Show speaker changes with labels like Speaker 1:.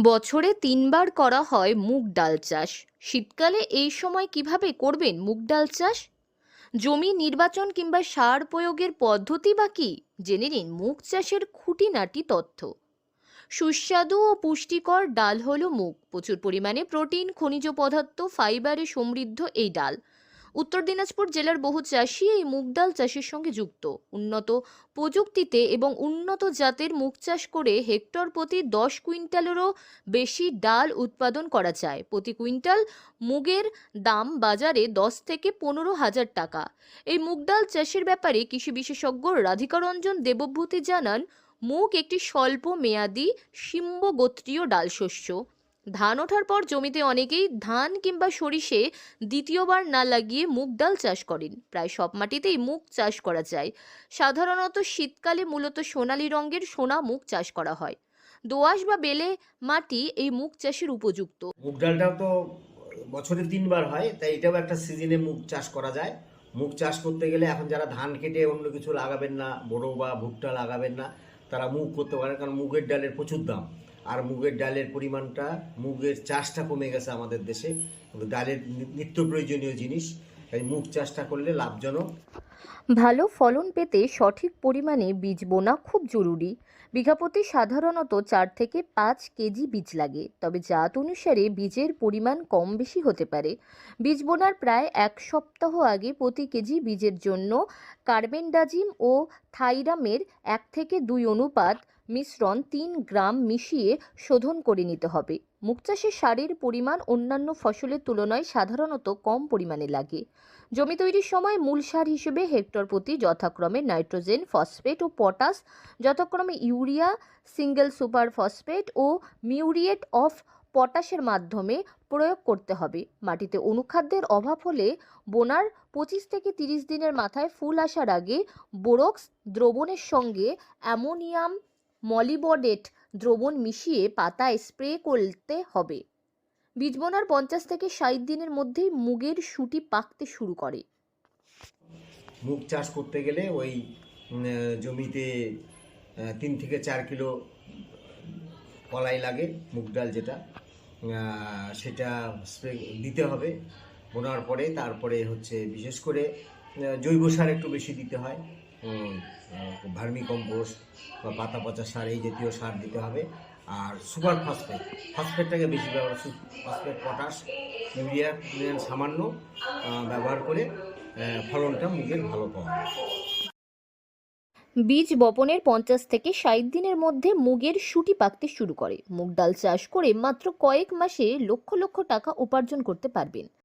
Speaker 1: বছরে তিনবার করা হয় মুগ ডাল চাষ। শীতকালে এই সময় কীভাবে করবেন মুগ ডাল চাষ? জমি নির্বাচন কিংবা সার প্রয়োগের পদ্ধতি বা কী? জেনে নিন মুগ চাষের খুঁটিনাটি তথ্য। সুস্বাদু ও পুষ্টিকর ডাল হলো মুগ। প্রচুর পরিমাণে প্রোটিন, খনিজ পদার্থ, ফাইবারে সমৃদ্ধ এই ডাল। উত্তর দিনাজপুর জেলার বহু চাষি এই মুগ ডাল চাষের সঙ্গে যুক্ত। উন্নত প্রযুক্তিতে এবং উন্নত জাতের মুগ চাষ করে হেক্টর প্রতি দশ কুইন্টালেরও বেশি ডাল উৎপাদন করা যায়। প্রতি কুইন্টাল মুগের দাম বাজারে দশ থেকে পনেরো হাজার টাকা। এই মুগ ডাল চাষের ব্যাপারে কৃষি বিশেষজ্ঞ রাধিকা রঞ্জন দেবভূতি জানান, মুগ একটি স্বল্প মেয়াদি শিম্ব গোত্রীয় ডাল শস্য ধান ওঠার পর জমিতে অনেকেই ধান কিংবা সরিষে দ্বিতীয়বার না লাগিয়ে মুগ ডাল চাষ করেন। প্রায় সব মাটিতেই মুগ চাষ করা যায়। সাধারণত শীতকালে মূলত সোনালী রঙের সোনা মুগ চাষ করা হয়। দোআঁশ বা বেলে মাটি এই মুগ চাষের উপযুক্ত।
Speaker 2: মুগ ডালটাও তো বছরে তিনবার হয়, তাই এটাও একটা সিজনে মুগ চাষ করা যায়। মুগ চাষ করতে গেলে এখন যারা ধান কেটে অন্য কিছু লাগাবেন না বড় বা ভুট্টা লাগাবেন না, তারা মুগ করতে পারেন, কারণ মুগের ডালের প্রচুর দাম। আর মুগের ডালের পরিমাণটা, মুগের চাষটা কমে গেছে আমাদের দেশে। কিন্তু ডালের নিত্য প্রয়োজনীয় জিনিস, তাই মুগ চাষটা করলে লাভজনক।
Speaker 1: ভালো ফলন পেতে সঠিক পরিমাণে বীজ বোনা খুব জরুরি। বিঘাপতি সাধারণত চার থেকে পাঁচ কেজি বীজ লাগে, তবে জাত অনুসারে বীজের পরিমাণ কম বেশি হতে পারে। বীজ বোনার প্রায় এক সপ্তাহ আগে প্রতি কেজি বীজের জন্য কার্বেন্ডাজিম ও থাইরামের এক থেকে দুই অনুপাত মিশ্রণ তিন গ্রাম মিশিয়ে শোধন করে নিতে হবে। মুগ চাষে সারের পরিমাণ অন্যান্য ফসলের তুলনায় সাধারণত কম পরিমাণে লাগে। জমি তৈরির সময় মূল সার হিসেবে হেক্টর প্রতি যথাক্রমে নাইট্রোজেন, ফসফেট ও পটাশ, যথাক্রমে ইউরিয়া, সিঙ্গেল সুপার ফসফেট ও মিউরিয়েট অফ পটাশের মাধ্যমে প্রয়োগ করতে হবে। মাটিতে অনুখাদ্যের অভাব হলে বোনার পঁচিশ থেকে তিরিশ দিনের মাথায় ফুল আসার আগে বোরক্স দ্রবণের সঙ্গে অ্যামোনিয়াম মলিবডেট দ্রবণ মিশিয়ে পাতায় স্প্রে করতে হবে। বীজ বোনার পঞ্চাশ থেকে ষাট দিনের মধ্যেই মুগের শুটি পাকতে শুরু করে।
Speaker 2: মুগ চাষ করতে গেলে ওই জমিতে তিন থেকে চার কিলো কলাই লাগে, মুগ ডাল যেটা সেটা স্প্রে দিতে হবে। বোনার পরে তারপরে হচ্ছে বিশেষ করে জৈব সার একটু বেশি দিতে হয়। ভার্মি কম্পোস্ট বা পাতা পচা সার, এই জাতীয় সার দিতে হবে। আর সুপার ফসফেট, ফসফেটটাকে বেশি ব্যবহার ফসফেট, পটাশ, ইউরিয়া সামান্য ব্যবহার করে ফলনটা মুগের ভালো পাওয়া
Speaker 1: বীজ বপনের পঞ্চাশ থেকে ষাট দিনের মধ্যে মুগের শুটি পাকতে শুরু করে। মুগ ডাল চাষ করে মাত্র কয়েক মাসে লক্ষ লক্ষ টাকা উপার্জন করতে পারবেন।